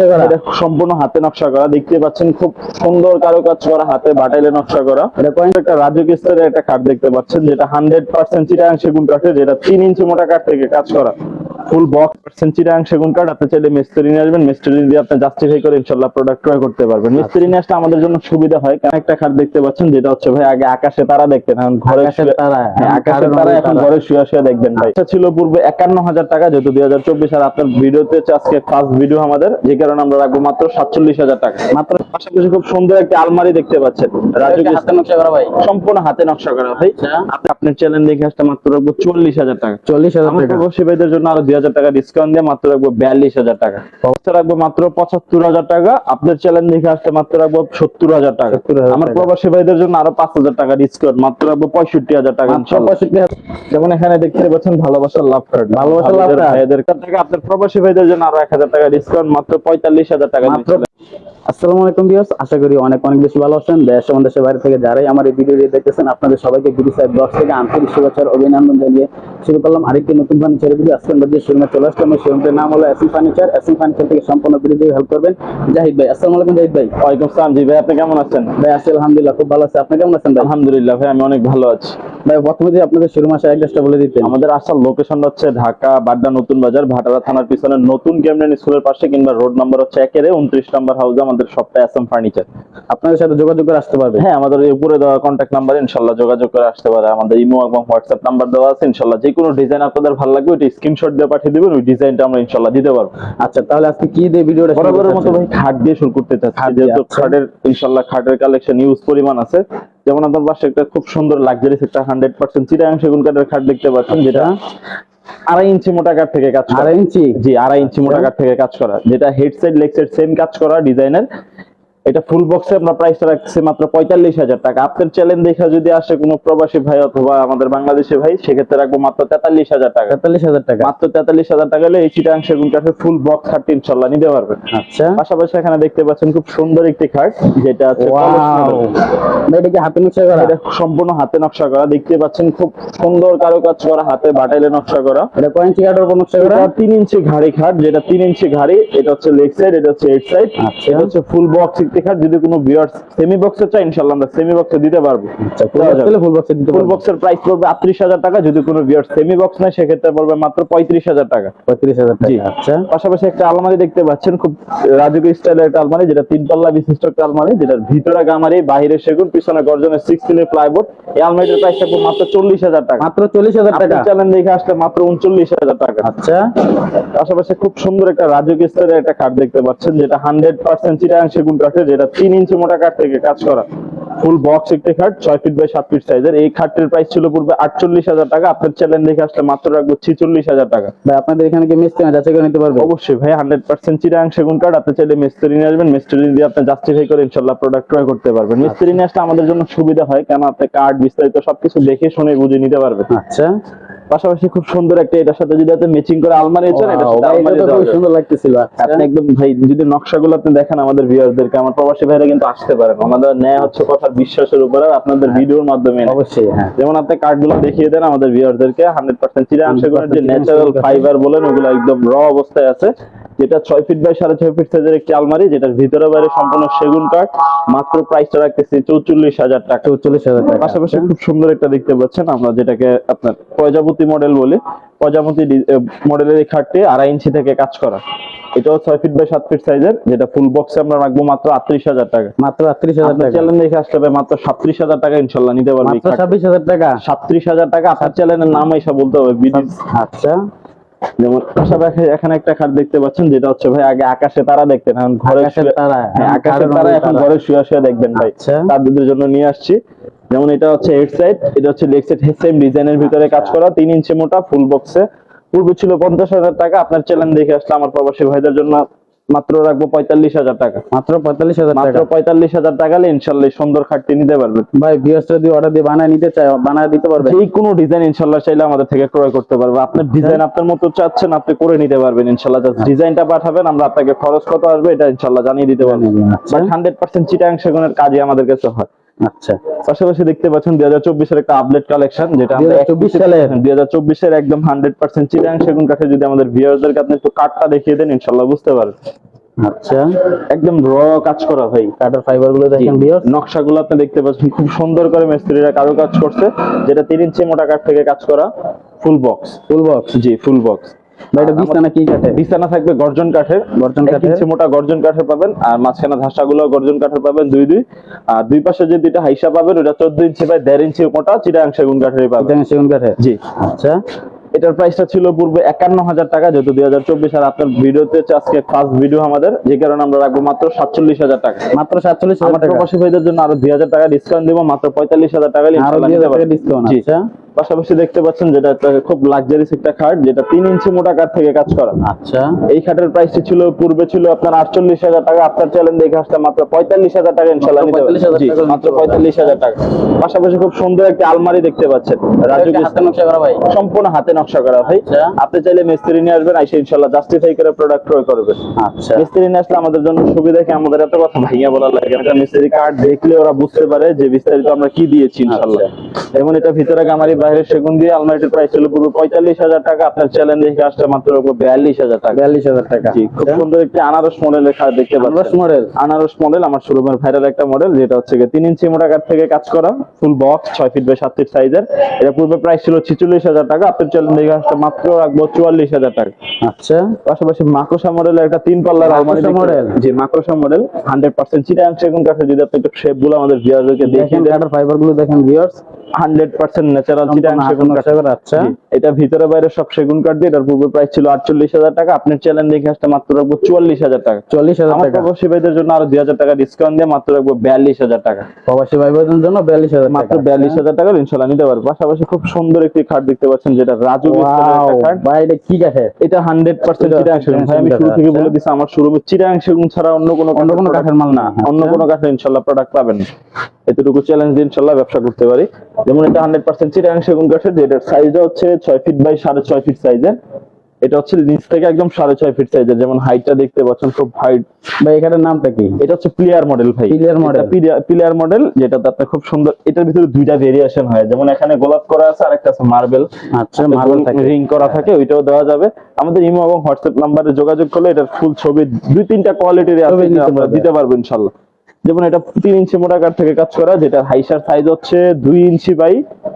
নকশা করা। এটা সম্পূর্ণ হাতে নকশা করা। দেখতে পাচ্ছেন খুব সুন্দর কারও কাজ করা হাতে বাটাইলে নকশা করা। এটা কয়েন একটা রাজক স্তরের একটা কাঠ দেখতে পাচ্ছেন যেটা হান্ড্রেড পার্সেন্ট চিটাং সেগুন কাঠের যেটা তিন ইঞ্চি মোটা কাঠ থেকে কাজ করা। ফুল বক্স পার্সেন্ট চিটাং সেগুন কাঠ। আপনি চাইলে মিস্ত্রি নিয়ে আসবেন মিস্ত্রি দিয়ে আপনি জাস্টিফাই করে ইনশাল্লাহ প্রোডাক্ট ক্রয় করতে পারবেন। মিস্ত্রি নিয়ে আসলে আমাদের জন্য সুবিধা হয়। কেন একটা খাট দেখতে পাচ্ছেন যেটা হচ্ছে ভাই আগে আকাশে তারা দেখতেন এখন ঘরে আকাশের শুয়ে- তারা, হ্যাঁ, এখন ঘরে শুয়ে শুয়ে দেখবেন ভাই। এটা ছিল পূর্বে একান্ন হাজার টাকা যেহেতু দুই হাজার চব্বিশ আর আপনার ভিডিওতে আজকে ফার্স্ট ভিডিও আমাদের যে কারণে আমরা রাখব মাত্র সাতচল্লিশ হাজার টাকা। মাত্র পাশাপাশি খুব সুন্দর একটা আলমারি দেখতে পাচ্ছেন। এটা হাতে নকশা করা ভাই। সম্পূর্ণ হাতে নকশা করা ভাই। আচ্ছা। আপনি আপনার চ্যানেল দেখে আসতে মাত্র রাখব চল্লিশ হাজার টাকা। চল্লিশ হাজার টাকা। প্রবাসী ভাইদের জন্য আরও দুই হাজার টাকা ডিসকাউন্ট দিয়ে মাত্র রাখব বিয়াল্লিশ হাজার টাকা রাখব মাত্র পঁচাত্তর হাজার টাকা আপনার চ্যানেল দেখে আসতে মাত্র রাখব সত্তর হাজার টাকা আমার প্রবাসী ভাইদের জন্য আরও পাঁচ হাজার টাকা ডিসকাউন্ট মাত্র রাখব পঁয়ষট্টি হাজার টাকা মাত্র ইনশাল্লাহ। 65,000 যেমন এখানে দেখতে পাচ্ছেন ভালোবাসার লাভ কার্ড ভালোবাসার লাভ। ভাইদের থেকে আপনার প্রবাসী ভাইদের জন্য আরও এক হাজার টাকা ডিসকাউন্ট মাত্র পঁয়তাল্লিশ হাজার টাকা। আসসালামু আলাইকুম ভিউয়ার্স আশা করি অনেক অনেক বেশি ভালো আছেন। দেশ এবং দেশের বাইরে থেকে যারাই আমার এই ভিডিওটি দেখতেছেন আপনাদের সবাইকে বিডি সাহেব ব্লগ থেকে আন্তরিক শুভেচ্ছা ও অভিনন্দন জানিয়ে শুরু করলাম আরেকটি নতুন ফার্নিচার ভিডিও আজকে আমরা যে শোরুমে চলে আসলাম এই শোরুমটির নাম হলো এসএম ফার্নিচার ফার্নিচার থেকে সম্পূর্ণ ভিডিও হেল্প করবেন। জাহিদ ভাই আসসালামু আলাইকুম জাহিদ ভাই। ওয়ালাইকুম সালাম জি ভাই আপনি কেমন আছেন? ভাই আছি আলহামদুলিল্লাহ খুব ভালো আছে। আপনি কেমন আছেন ভাই? আলহামদুলিল্লাহ ভাই আমি অনেক ভালো আছি। ভাই প্রথমে আপনাদের শোরুম অ্যাড্রেসটা বলে দিতেন। আমাদের আসার লোকেশন হচ্ছে ঢাকা বাড্ডা নতুন বাজার ভাটারা থানার পিছনে নতুন ক্যামরান স্কুলের পাশে কিংবা রোড নাম্বার হচ্ছে একেরে উনত্রিশ নাম্বার হাউসে আমাদের ফার্নিচার আপনাদের সাথে যোগাযোগ করে আসতে পারবে? হ্যাঁ আমাদের উপরে দেওয়া কন্ট্যাক্ট নাম্বার ইনশাল্লাহ যোগাযোগ করে আসতে পারে। আমাদের ইমো এবং হোয়াটসঅ্যাপ নাম্বার দেওয়া আছে ইনশাল্লাহ যে কোনো ডিজাইন আপনাদের ভালো লাগবে ওইটা স্ক্রিনশট দিয়ে পাঠিয়ে দিবেন ওই ডিজাইনটা আমরা ইনশাল্লাহ দিতে পারব। আচ্ছা তাহলে আজকে কি দিয়ে ভিডিওটা বরাবরের মতো ভাই খাট দিয়ে শুরু করতে চাচ্ছি যেহেতু আচ্ছা। খাটের ইনশাল্লাহ খাটের কালেকশন ইউজ পরিমাণ আছে। যেমন আপনার পাশে একটা খুব সুন্দর লাক্সারিস একটা হান্ড্রেড পার্সেন্ট চিটাং সেগুন কাঠের খাট দেখতে পাচ্ছেন যেটা আড়াই ইঞ্চি মোটা কাঠ থেকে কাজ করা। আড়াই ইঞ্চি? জি আড়াই ইঞ্চি মোটা কাঠ থেকে কাজ করা। যেটা head side leg side same কাজ করা ডিজাইনের এটা ফুল বক্সে আমরা প্রাইসটা রাখছি মাত্র পঁয়তাল্লিশ হাজার টাকা। আপনার চ্যালেঞ্জ দেখা যদি আসে কোনো প্রবাসী ভাই অথবা আমাদের বাংলাদেশি ভাই সেক্ষেত্রে রাখব মাত্র তেতাল্লিশ হাজার টাকা। তেতাল্লিশ হাজার টাকা। মাত্র তেতাল্লিশ হাজার টাকা হলে এই চিটাং সেগুন কাঠের ফুল বক্স খাটটি ইনশাল্লাহ নিতে পারবেন। আচ্ছা। পাশাপাশি এখানে দেখতে পাচ্ছেন খুব সুন্দর একটি খাট যেটা আছে এটা কি হাতে নকশা করা? এটা সম্পূর্ণ হাতে নকশা করা। দেখতে পাচ্ছেন খুব সুন্দর কারুকাজ করা হাতে বাটাইলে নকশা করা। এটা কয় ইঞ্চি কাঠের উপর নকশা করা? তিন ইঞ্চি ঘাড়ি খাট যেটা তিন ইঞ্চি ঘাড়ি এটা হচ্ছে লেগ সাইড এটা হচ্ছে হেড সাইড আচ্ছা। এটা হচ্ছে ফুল বক্স খাট যদি কোনো ভিউয়ার্স সেমি বক্সে চাই ইনশাআল্লাহ আমরা সেমি বক্সে দিতে পারব। আচ্ছা ফুল বক্স ফুল বক্সে দিতে ফুল বক্সের প্রাইস পড়বে টাকা যদি কোনো ভিউয়ার্স সেমি বক্স নেয় সেক্ষেত্রে পড়বে মাত্র পঁয়ত্রিশ হাজার টাকা। টাকা আচ্ছা। পাশাপাশি একটা আলমারি দেখতে পাচ্ছেন খুব রাজকীয় স্টাইলের একটা আলমারি যেটা তিন পাল্লা বিশিষ্ট একটা আলমারি যেটার ভিতরে গামারি বাইরে সেগুন পিছনে গর্জনের প্লাইবোর্ড এই আলমারিটার প্রাইস থাকবে মাত্র চল্লিশ হাজার টাকা। মাত্র চল্লিশ হাজার টাকা? চ্যানেল দেখে আসলে মাত্র উনচল্লিশ হাজার টাকা। আচ্ছা। পাশাপাশি খুব সুন্দর একটা রাজকীয় স্তরের একটা কাঠ দেখতে পাচ্ছেন যেটা হান্ড্রেড পার্সেন্ট চিটাং সেগুন কাঠের যেটা তিন ইঞ্চি মোটা কাঠ থেকে কাজ করা। ফুল বক্স একটি খাট ছয় ফিট বাই সাত ফিট সাইজের এই খাটটির প্রাইস ছিল পূর্বে আটচল্লিশ হাজার টাকা। আপনার চ্যানেল দেখে আসলে মাত্র রাখব ছিচল্লিশ হাজার টাকা। ভাই আপনাদের এখানে কি মিস্ত্রি না যাচাই করে নিতে পারবে? অবশ্যই ভাই হান্ড্রেড পার্সেন্ট চিটাং সেগুন কাঠ। আপনি চাইলে মিস্ত্রি নিয়ে আসবেন। মিস্ত্রি দিয়ে আপনি জাস্টিফাই করে ইনশাল্লাহ প্রোডাক্ট ক্রয় করতে পারবেন। মিস্ত্রি নিয়ে আসলে আমাদের জন্য সুবিধা হয় কেন আপনি কার্ড বিস্তারিত সবকিছু দেখে শুনে বুঝে নিতে পারবেন। আচ্ছা। পাশাপাশি খুব সুন্দর একটা এটার সাথে যদি আপনি ম্যাচিং করে আলমারি চান সাথে আলমারি এটা খুব সুন্দর লাগতেছিল। আচ্ছা আপনি একদম ভাই যদি নকশাগুলো আপনি দেখেন আমাদের ভিউয়ারদেরকে আমার প্রবাসী ভাইরা কিন্তু আসতে পারেন আমাদের ন্যায় হচ্ছে কথা বিশ্বাসের উপরে আপনাদের ভিডিওর মাধ্যমে অবশ্যই হ্যাঁ। যেমন আপনি কার্ডগুলো দেখিয়ে দেন আমাদের ভিউয়ারদেরকে হান্ড্রেড পার্সেন্ট চিরা আশা করেন যে ন্যাচারাল ফাইবার বলেন ওগুলো একদম র অবস্থায় আছে। যেটা ছয় ফিট বাই সাড়ে ছয় ফিট সাইজের একটি আলমারি যেটার ভিতরে বাইরে সম্পূর্ণ সেগুন কাঠ মাত্র প্রাইসটা রাখতেছি চৌচল্লিশ হাজার টাকা। চল্লিশ হাজার টাকা। পাশাপাশি খুব সুন্দর একটা দেখতে পাচ্ছেন আমরা যেটাকে আপনার প্রজাপতি মডেল বলি। প্রজাপতি মডেলের এই খাটটি আড়াই ইঞ্চি থেকে কাজ করা। এটাও ছয় ফিট বাই সাত ফিট সাইজের যেটা ফুল বক্সে আমরা রাখব মাত্র আটত্রিশ হাজার টাকা। মাত্র আটত্রিশ হাজার টাকা। চ্যানেল দেখে আসতে হবে মাত্র সাতত্রিশ হাজার টাকা ইনশাল্লাহ নিতে পারবে ছাব্বিশ হাজার টাকা। সাতত্রিশ হাজার টাকা আপনার চ্যানেলের নাম এসে বলতে হবে আচ্ছা। যেমন পাশাপাশি এখানে একটা খাট দেখতে পাচ্ছেন যেটা হচ্ছে ভাই আগে আকাশে তারা দেখতেন এখন ঘরে আকাশে তারা, হ্যাঁ, এখন তারা এখন ঘরে শুয়ে শুয়ে দেখবেন ভাই তার তাদের জন্য নিয়ে আসছি। যেমন এটা হচ্ছে হেড সাইড এটা হচ্ছে লেগ সাইড সেম ডিজাইনের ভিতরে কাজ করা তিন ইঞ্চি মোটা ফুল বক্সে। পূর্ব ছিল পঞ্চাশ হাজার টাকা আপনার চ্যানেল দেখে আসলে আমার প্রবাসী ভাইদের জন্য মাত্র রাখব পঁয়তাল্লিশ হাজার টাকা। মাত্র পঁয়তাল্লিশ হাজার মাত্র পঁয়তাল্লিশ হাজার টাকা ইনশাল্লাহ সুন্দর খাটটি নিতে পারবেন ভাই বিএস যদি অর্ডার দিয়ে বানায় নিতে চায় বানায় দিতে পারবে? যে কোনো ডিজাইন ইনশাল্লাহ চাইলে আমাদের থেকে ক্রয় করতে পারবে। আপনার ডিজাইন আপনার মতো চাচ্ছেন আপনি করে নিতে পারবেন ইনশাল্লাহ। জাস্ট ডিজাইনটা পাঠাবেন আমরা আপনাকে খরচ কত আসবে এটা ইনশাল্লাহ জানিয়ে দিতে পারব। হান্ড্রেড পার্সেন্ট চিটাং সেগুনের কাজই আমাদের কাছে হয়। আচ্ছা। পাশাপাশি দেখতে পাচ্ছেন দুই হাজার চব্বিশের একটা আপডেট কালেকশন যেটা আমরা 2024 সালের? দুই হাজার চব্বিশের একদম হান্ড্রেড পার্সেন্ট চিটাং সেগুন কাঠে যদি আমাদের ভিউয়ারদেরকে আপনি একটু কাঠটা দেখিয়ে দেন ইনশাল্লাহ বুঝতে পারবেন। আচ্ছা। একদম র কাজ করা ভাই। কাটার ফাইবারগুলো দেখেন ভিউয়ার্স নকশাগুলো আপনি দেখতে পাচ্ছেন খুব সুন্দর করে মিস্ত্রিরা কারও কাজ করছে যেটা তিন ইঞ্চি মোটা কাঠ থেকে কাজ করা ফুল বক্স ফুল বক্স জি ফুল বক্স ভাই এটা বিছানা কি কাটে বিছানা থাকবে গর্জন কাঠের। গর্জন কাঠের। ইঞ্চি মোটা গর্জন কাঠের পাবেন আর মাঝখানে ধাসাগুলো গর্জন কাঠের পাবেন দুই দুই। আর দুই পাশে যে দুইটা হাইসা পাবেন ওটা চোদ্দ ইঞ্চি বাই দেড় ইঞ্চি মোটা চিটাং সেগুন কাঠের পাবেন। এটা সেগুন কাঠের? জি। আচ্ছা। এটার প্রাইসটা ছিল পূর্বে একান্ন হাজার টাকা যেহেতু দুই হাজার চব্বিশ আর আপনার ভিডিওতে আজকে ফার্স্ট ভিডিও আমাদের যে কারণে আমরা রাখব মাত্র সাতচল্লিশ হাজার টাকা। মাত্র সাতচল্লিশ হাজার টাকা। প্রবাসী ভাইদের জন্য আরও দুই হাজার টাকা ডিসকাউন্ট দিব মাত্র পঁয়তাল্লিশ হাজার টাকা আরও ডিসকাউন্ট আচ্ছা। পাশাপাশি দেখতে পাচ্ছেন যেটা একটা খুব লাক্সারিস একটা খাট যেটা তিন ইঞ্চি মোটা কাঠ থেকে কাজ করা। আচ্ছা। এই খাটের প্রাইসটি ছিল পূর্বে ছিল আপনার আটচল্লিশ হাজার টাকা আপনার চ্যালেঞ্জ দেখে আসলে মাত্র পঁয়তাল্লিশ হাজার টাকা ইনশাল্লাহ নিতে পারবেন। 45,000 জি, টাকা মাত্র পঁয়তাল্লিশ হাজার টাকা। পাশাপাশি খুব সুন্দর একটি আলমারি দেখতে পাচ্ছেন। রাজু সম্পূর্ণ হাতে নকশা করা ভাই। আচ্ছা। আপনি চাইলে মিস্ত্রি নিয়ে আসবেন আইসে ইনশাল্লাহ জাস্টিফাই করে প্রোডাক্ট ক্রয় করবেন। আচ্ছা। মিস্ত্রি নিয়ে আসলে আমাদের জন্য সুবিধা কি? আমাদের এত কথা ভাইয়া বলা লাগে। মিস্ত্রি কার্ড দেখলে ওরা বুঝতে পারে যে বিস্তারিত আমরা কি দিয়েছি ইনশাল্লাহ। যেমন এটা ভিতরে গামারি বাইরে সেগুন দিয়ে আলমারিটির প্রাইস ছিল পুরো পঁয়তাল্লিশ হাজার টাকা। আপনার চ্যালেঞ্জ দেখে আসলে মাত্র বিয়াল্লিশ হাজার টাকা। বিয়াল্লিশ হাজার টাকা। খুব সুন্দর একটি আনারস মডেলের খাট দেখতে আনারস মডেল আনারস মডেল আমার শোরুমের ভাইরাল একটা মডেল যেটা হচ্ছে তিন ইঞ্চি মোটা কাঠ থেকে কাজ করা ফুল বক্স ছয় ফিট বাই সাত ফিট সাইজের এটা পূর্বে প্রাইস ছিল ছিচল্লিশ হাজার টাকা আপনার চ্যালেঞ্জ দেখে আসলে মাত্র রাখব চুয়াল্লিশ হাজার টাকা। আচ্ছা। পাশাপাশি মাকড়সা মডেলের একটা তিন পাল্লার আলমারি মডেল? জি মাকড়সা মডেল হান্ড্রেড পার্সেন্ট চিটাং সেগুন কাঠের যদি আপনি একটু শেপগুলো আমাদের ভিউয়ারদেরকে দেখিয়ে দেখেন দেন। ফাইবারগুলো দেখেন ভিউয়ার্স হান্ড্রেড পার্সেন্ট ন্যাচারাল আচ্ছা। এটা ভিতরে বাইরে সব সেগুন কাঠ দিয়ে এটার পূর্বে প্রাইস ছিল আটচল্লিশ হাজার টাকা। আপনার চ্যালেঞ্জ দেখে আসলে মাত্র রাখব চুয়াল্লিশ হাজার টাকা। হাজার টাকা। প্রবাসী ভাইদের জন্য আরও দুই হাজার টাকা ডিসকাউন্ট দিয়ে মাত্র রাখব বিয়াল্লিশ হাজার টাকা। প্রবাসী ভাই বোনদের জন্য বিয়াল্লিশ হাজার মাত্র বিয়াল্লিশ হাজার টাকা ইনশাল্লাহ নিতে পারব। পাশাপাশি খুব সুন্দর একটি খাট দেখতে পাচ্ছেন যেটা রাজু ভাই এটা কি এটা হান্ড্রেড পার্সেন্ট চিটাং সেগুন। ভাই আমি শুরু থেকে আচ্ছা। বলে দিচ্ছি আমার শুরুমে চিটাং সেগুন ছাড়া অন্য কোনো অন্য কোনো কাঠের মাল না। অন্য আচ্ছা। কোনো কাঠের ইনশাল্লাহ প্রোডাক্ট পাবেন। এতটুকু চ্যালেঞ্জ দিয়ে ইনশাল্লাহ ব্যবসা করতে পারি। যেমন এটা হান্ড্রেড পার্সেন্ট চিটাং সেগুন কাঠের যেটার সাইজটা হচ্ছে ছয় ফিট বাই সাড়ে ছয় ফিট সাইজের এটা হচ্ছে নিচ থেকে একদম সাড়ে ছয় ফিট সাইজের যেমন হাইটটা দেখতে পাচ্ছেন খুব হাইট ভাই এখানের নামটা কি? এটা হচ্ছে প্লেয়ার মডেল ভাই। Player model। প্লেয়ার মডেল যেটাতে আপনার খুব সুন্দর এটার ভিতরে দুইটা ভেরিয়েশন হয়। যেমন এখানে গোলাপ করা আছে আর একটা আছে মার্বেল আচ্ছা মার্বেল থাকে। রিং করা থাকে ওইটাও দেওয়া যাবে। আমাদের ইমো এবং হোয়াটসঅ্যাপ নাম্বারে যোগাযোগ করলে এটার ফুল ছবি দুই তিনটা কোয়ালিটির আছে যেটা আমরা দিতে পারব ইনশাল্লাহ। যেমন এটা তিন ইঞ্চি মোটা কাঠ থেকে কাজ করা যেটা হাইসার সাইজ হচ্ছে দুই ইঞ্চি বাই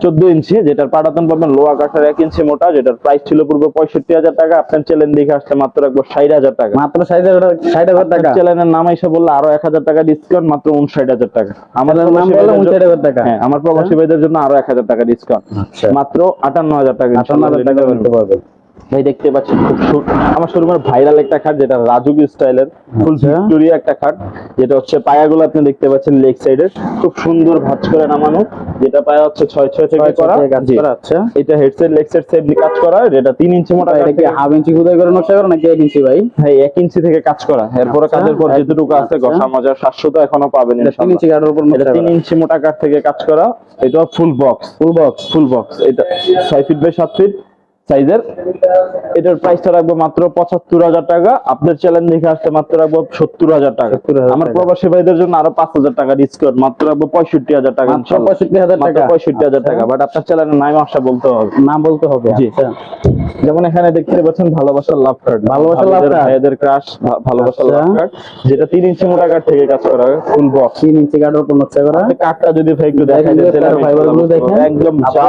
চোদ্দ ইঞ্চি যেটার পাটাতন পাবেন লোয়া কাঠের এক ইঞ্চি মোটা যেটার প্রাইস ছিল পূর্বে পঁয়ষট্টি হাজার টাকা আপনার চ্যালেঞ্জ দেখে আসলে মাত্র একবার ষাট হাজার টাকা। মাত্র ষাট হাজার ষাট হাজার টাকা? চ্যানেলের নাম এসে বললে আরও এক হাজার টাকা ডিসকাউন্ট মাত্র উনষাট হাজার টাকা। আমাদের নাম বললে 59,000 জন্য- টাকা। হ্যাঁ আমার প্রবাসী ভাইদের জন্য আরও এক হাজার টাকা ডিসকাউন্ট আচ্ছা। মাত্র আটান্ন হাজার টাকা আটান্ন হাজার টাকা পারবেন। ভাই দেখতে পাচ্ছেন খুব আমার শোরুমের ভাইরাল একটা খাট যেটা রাজুকি স্টাইলের ফুল আচ্ছা। ভিক্টোরিয়া একটা খাট। যেটা হচ্ছে পায়াগুলো আপনি দেখতে পাচ্ছেন লেগ সাইডের খুব সুন্দর ভাঁজ করে নামানো যেটা পায়া হচ্ছে ছয় ছয় থেকে করা। আচ্ছা। এটা হেডসেট লেগ সাইড সেম কাজ করা যেটা তিন ইঞ্চি মোটা এটা কি হাফ ইঞ্চি খুদাই করে নকশা করে নাকি এক ইঞ্চি ভাই? ভাই এক ইঞ্চি থেকে কাজ করা। এরপরে আচ্ছা, কাজের পর যেটুকু আছে আচ্ছা। ঘষা মজা সাতশো তো এখনও পাবেন এটা তিন ইঞ্চি কাঠের উপর এটা তিন ইঞ্চি মোটা কাঠ থেকে কাজ করা। এটা full box full box full box এটা ছয় ফিট বাই সাত ফিট সাইজের। এটার প্রাইসটা রাখব মাত্র পঁচাত্তর হাজার টাকা। আপনার চ্যালেঞ্জ দেখে আসতে মাত্র রাখব সত্তর হাজার টাকা। আমার প্রবাসী ভাইদের জন্য আরও পাঁচ হাজার টাকা ডিসকাউন্ট মাত্র রাখব পঁয়ষট্টি হাজার টাকা পঁয়ষট্টি হাজার টাকা। পঁয়ষট্টি হাজার টাকা। বাট আপনার চ্যানেলের নাম আসা বলতে হবে। নাম বলতে হবে। জি। আচ্ছা। যেমন এখানে দেখতে পাচ্ছেন ভালোবাসার লাভ কার্ড ভালোবাসার love card? ভাইদের ক্রাশ ভালোবাসার আচ্ছা। লাভ কার্ড যেটা তিন ইঞ্চি মোটা কাঠ থেকে কাজ করা হয় ফুল বক্স তিন ইঞ্চি কাঠের উপর নকশা করা? কাঠটা যদি ভাই একটু দেখাই দেখেন, ফাইবারগুলো দেখেন। একদম যা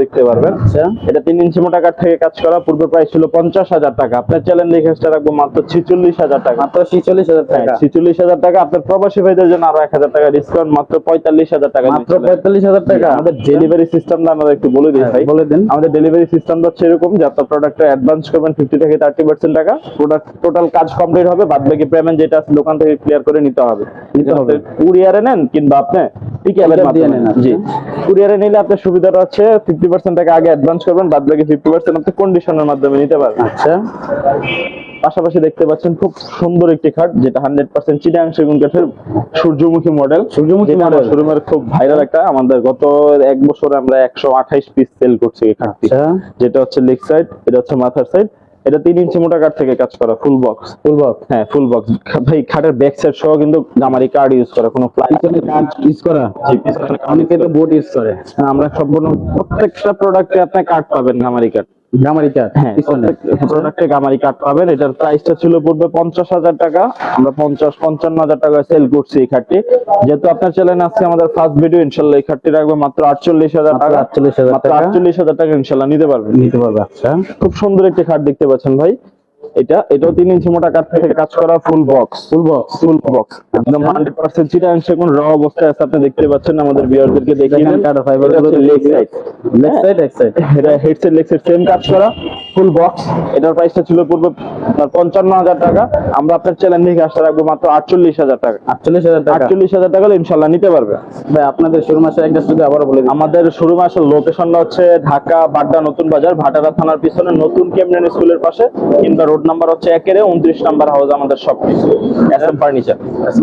দেখতে পারবেন। আচ্ছা। এটা তিন ইঞ্চি মোটা কাঠ থেকে কাজ করা। পূর্ব প্রাইস ছিল পঞ্চাশ হাজার টাকা। আপনার চ্যানেল দেখে রাখব মাত্র ছিচল্লিশ হাজার টাকা। মাত্র ছিচল্লিশ হাজার টাকা। ছিচল্লিশ হাজার টাকা। আপনার প্রবাসী ভাইদের জন্য আরও এক হাজার টাকা ডিসকাউন্ট মাত্র পঁয়তাল্লিশ হাজার টাকা মাত্র পঁয়তাল্লিশ হাজার টাকা। আমাদের ডেলিভারি সিস্টেমটা আমরা একটু বলে দিই হ্যাঁ, ভাই। বলে দিন। আমাদের ডেলিভারি সিস্টেমটা হচ্ছে এরকম যে আপনার প্রোডাক্টটা অ্যাডভান্স করবেন ফিফটি থেকে থার্টি পার্সেন্ট টাকা প্রোডাক্ট টোটাল কাজ কমপ্লিট হবে বাদ বাকি পেমেন্ট যেটা আছে দোকান থেকে ক্লিয়ার করে নিতে হবে। নিতে হবে। কুরিয়ারে নেন কিংবা আপনি মাধ্যমে। নেন, আচ্ছা। জি। কুরিয়ারে নিলে আপনার সুবিধাটা হচ্ছে ফিফটি পার্সেন্ট টাকা আগে অ্যাডভান্স করবেন বাদ বাকি ফিফটি পার্সেন্ট আপনি কন্ডিশনের মাধ্যমে নিতে পারবেন। আচ্ছা। পাশাপাশি দেখতে পাচ্ছেন খুব সুন্দর একটি খাট যেটা হান্ড্রেড পার্সেন্ট চিটাং সেগুন কাঠের সূর্যমুখী মডেল সূর্যমুখী মডেল শোরুমের খুব ভাইরাল একটা আমাদের গত এক বছরে আমরা একশো আঠাইশ পিস সেল করছি এই খাটটি। আচ্ছা। যেটা হচ্ছে লেগ সাইড এটা হচ্ছে মাথার সাইড এটা তিন ইঞ্চি মোটা কাঠ থেকে কাজ করা ফুল বক্স ফুল বক্স হ্যাঁ ফুল বক্স ভাই খাটের ব্যাক সাইড সহ কিন্তু গামারি কার্ড ইউজ করা কোনো প্লাই কাঠ ইউজ করা? অনেকে তো বোর্ড ইউজ করে। আমরা সম্পূর্ণ প্রত্যেকটা প্রোডাক্টে আপনি কার্ড পাবেন গামারি কার্ড গামারি কাঠ হ্যাঁ প্রোডাক্টে গামারি কাঠ পাবেন। এটার প্রাইসটা ছিল পূর্বে পঞ্চাশ হাজার টাকা। আমরা পঞ্চাশ পঞ্চান্ন হাজার টাকা সেল করছি এই খাটটি যেহেতু আপনার চ্যানেল আজকে আমাদের ফার্স্ট ভিডিও ইনশাল্লাহ এই খাটটি রাখবে মাত্র আটচল্লিশ হাজার টাকা। আটচল্লিশ হাজার টাকা। আটচল্লিশ হাজার টাকা ইনশাল্লাহ নিতে পারবেন। নিতে পারবে আচ্ছা। খুব সুন্দর একটি খাট দেখতে পাচ্ছেন ভাই। এটা এটাও তিন ইঞ্চি মোটা কাঠ থেকে কাজ করা full box full box full box একদম হান্ড্রেড পার্সেন্ট চিটাং সেগুন র অবস্থায় আছে আপনি দেখতে পাচ্ছেন আমাদের বিয়ারদেরকে দেখিয়ে দেন। কাঠ fiber leg side। Leg side এক সাইড এটা হেডসেট লেগসেট সেম কাজ করা ফুল বক্স এটার প্রাইসটা ছিল পূর্বে আপনার পঞ্চান্ন হাজার টাকা। আমরা আপনার চ্যানেল থেকে আসতে রাখব মাত্র আটচল্লিশ হাজার টাকা। আটচল্লিশ হাজার টাকা। আটচল্লিশ হাজার টাকা হলে ইনশাল্লাহ নিতে পারবে। ভাই আপনাদের শুরু মাসে অ্যাড্রেস যদি আবারও বলে আমাদের শুরু মাসের লোকেশনটা হচ্ছে ঢাকা বাড্ডা নতুন বাজার ভাটারা থানার পিছনে নতুন কেমনেন স্কুলের পাশে কিংবা রোড নাম্বার হচ্ছে একেরে উনত্রিশ নাম্বার হাউস আমাদের সব কিছু এস এম ফার্নিচার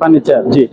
ফার্নিচার জি।